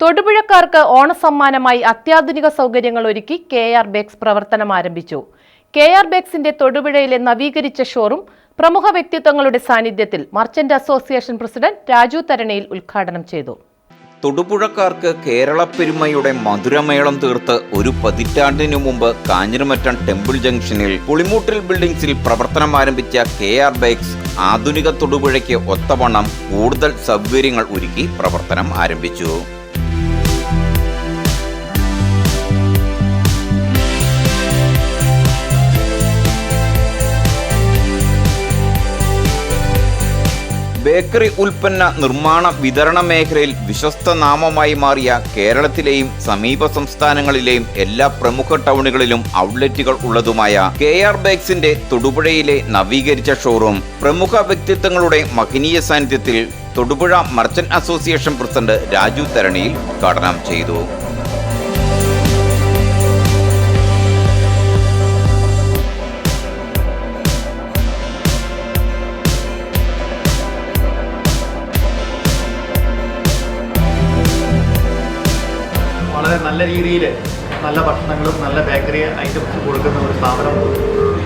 തൊടുപുഴക്കാർക്ക് ഓണസമ്മാനമായി അത്യാധുനിക സൗകര്യങ്ങൾ ഒരുക്കി കെ ആർ ബേക്സ് പ്രവർത്തനം ആരംഭിച്ചു. കെ ആർ ബേക്സിന്റെ തൊടുപുഴയിലെ നവീകരിച്ച ഷോറും പ്രമുഖ വ്യക്തിത്വങ്ങളുടെ സാന്നിധ്യത്തിൽ merchant association president Raju Tharanayil ഉദ്ഘാടനം ചെയ്തു. തൊടുപുഴക്കാർക്ക് കേരളപ്പെരുമയുടെ മധുരമേളം തീർത്ത് ഒരു പതിറ്റാണ്ടിനു മുമ്പ് കാഞ്ഞിരമറ്റം ടെമ്പിൾ ജംഗ്ഷനിൽ പുളിമൂട്ടിൽ ബിൽഡിംഗ്സിൽ പ്രവർത്തനം ആരംഭിച്ച കെ ആർ ബൈക്സ് ആധുനിക തൊടുപുഴയ്ക്ക് ഒത്തവണ്ണം കൂടുതൽ സൗകര്യങ്ങൾ ഒരുക്കി പ്രവർത്തനം ആരംഭിച്ചു. ബേക്കറി ഉൽപ്പന്ന നിർമ്മാണ വിതരണ മേഖലയിൽ വിശ്വസ്ത നാമമായി മാറിയ കേരളത്തിലെയും സമീപ സംസ്ഥാനങ്ങളിലെയും എല്ലാ പ്രമുഖ ടൗണുകളിലും ഔട്ട്ലെറ്റുകൾ ഉള്ളതുമായ കെ ആർ ബേക്സിന്റെ തൊടുപുഴയിലെ നവീകരിച്ച ഷോറൂം പ്രമുഖ വ്യക്തിത്വങ്ങളുടെ മഹനീയ സാന്നിധ്യത്തിൽ Thodupuzha merchant association president Raju Tharaniyil ഉദ്ഘാടനം ചെയ്തു. വളരെ നല്ല രീതിയിൽ നല്ല ഭക്ഷണങ്ങളും നല്ല ബേക്കറി ഐറ്റംസ് കൊടുക്കുന്ന ഒരു സ്ഥാപനം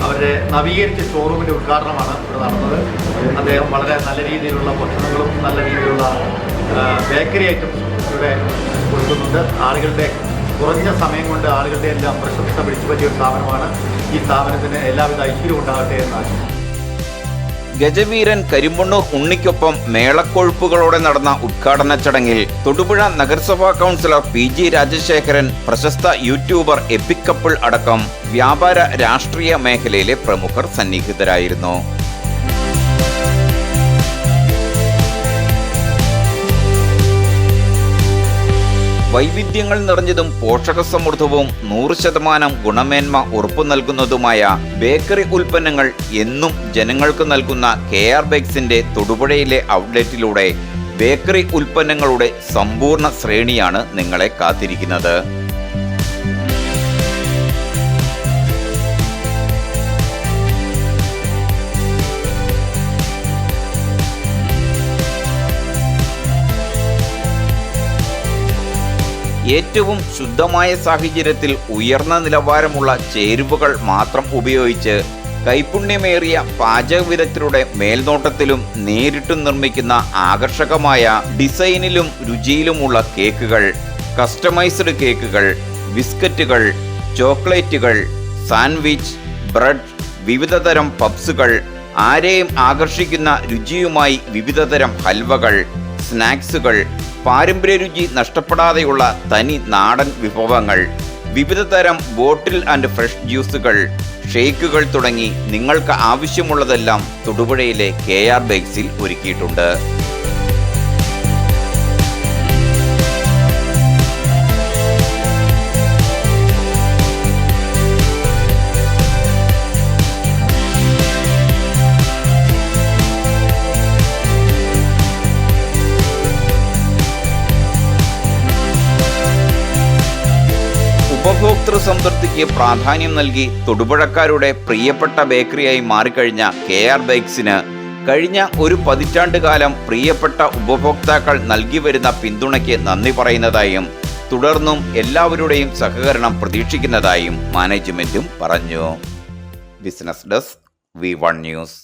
അവരുടെ നവീകരിച്ച ഷോറൂമിന്റെ ഉദ്ഘാടനമാണ് ഇവിടെ നടന്നത്. അദ്ദേഹം വളരെ നല്ല രീതിയിലുള്ള ഭക്ഷണങ്ങളും നല്ല രീതിയിലുള്ള ബേക്കറി ഐറ്റംസും ഇവിടെ കൊടുക്കുന്നുണ്ട്. ആളുകളുടെ കുറഞ്ഞ സമയം കൊണ്ട് ആളുകളുടെ എല്ലാം പ്രശംസ പിടിച്ചു പറ്റിയ ഒരു സ്ഥാപനമാണ്. ഈ സ്ഥാപനത്തിന് എല്ലാവിധ ഐശ്വര്യവും ഉണ്ടാകട്ടെ എന്ന് ആശംസിക്കുന്നു ഗജവീരൻ കരിമണ്ണൂർ ഉണ്ണിക്കൊപ്പം മേളക്കൊഴുപ്പുകളോടെ നടന്ന ഉദ്ഘാടന ചടങ്ങിൽ തൊടുപുഴ നഗരസഭാ കൗൺസിലർ പി ജി രാജശേഖരൻ പ്രശസ്ത യൂട്യൂബർ എപ്പിക്കപ്പിൾ അടക്കം വ്യാപാര രാഷ്ട്രീയ മേഖലയിലെ പ്രമുഖർ സന്നിഹിതരായിരുന്നു. വൈവിധ്യങ്ങൾ നിറഞ്ഞതും പോഷകസമൃദ്ധവും നൂറ് ശതമാനം ഗുണമേന്മ ഉറപ്പു നൽകുന്നതുമായ ബേക്കറി ഉൽപ്പന്നങ്ങൾ എന്നും ജനങ്ങൾക്ക് നൽകുന്ന കെ ആർ ബേക്സിന്റെ തൊടുപുഴയിലെ ഔട്ട്ലെറ്റിലൂടെ ബേക്കറി ഉൽപ്പന്നങ്ങളുടെ സമ്പൂർണ ശ്രേണിയാണ് നിങ്ങളെ കാത്തിരിക്കുന്നത്. ഏറ്റവും ശുദ്ധമായ സാഹചര്യത്തിൽ ഉയർന്ന നിലവാരമുള്ള ചേരുവകൾ മാത്രം ഉപയോഗിച്ച് കൈപുണ്യമേറിയ പാചക വിദഗ്ധരുടെ മേൽനോട്ടത്തിലും നേരിട്ടും നിർമ്മിക്കുന്ന ആകർഷകമായ ഡിസൈനിലും രുചിയിലുമുള്ള കേക്കുകൾ കസ്റ്റമൈസ്ഡ് കേക്കുകൾ ബിസ്ക്കറ്റുകൾ ചോക്ലേറ്റുകൾ സാൻഡ്വിച്ച് ബ്രെഡ് വിവിധതരം പപ്സുകൾ ആരെയും ആകർഷിക്കുന്ന രുചിയുമായി വിവിധതരം ഹൽവകൾ സ്നാക്സുകൾ പാരമ്പര്യ രുചി നഷ്ടപ്പെടാതെയുള്ള തനി നാടൻ വിഭവങ്ങൾ വിവിധ തരം ബോട്ടിൽ ആൻഡ് ഫ്രഷ് ജ്യൂസുകൾ ഷേക്കുകൾ തുടങ്ങി നിങ്ങൾക്ക് ആവശ്യമുള്ളതെല്ലാം തൊടുപുഴയിലെ കെ ആർ ബൈക്സിൽ ഒരുക്കിയിട്ടുണ്ട്. ഉപഭോക്തൃ സംതൃപ്തിക്ക് പ്രാധാന്യം നൽകി തൊടുപുഴക്കാരുടെ പ്രിയപ്പെട്ട ബേക്കറിയായി മാറിക്കഴിഞ്ഞ കെ ആർ ബൈക്സിന് കഴിഞ്ഞ ഒരു പതിറ്റാണ്ട് കാലം പ്രിയപ്പെട്ട ഉപഭോക്താക്കൾ നൽകി വരുന്ന പിന്തുണയ്ക്ക് നന്ദി പറയുന്നതായും തുടർന്നും എല്ലാവരുടെയും സഹകരണം പ്രതീക്ഷിക്കുന്നതായും മാനേജ്മെന്റും പറഞ്ഞു. Business desk V one news.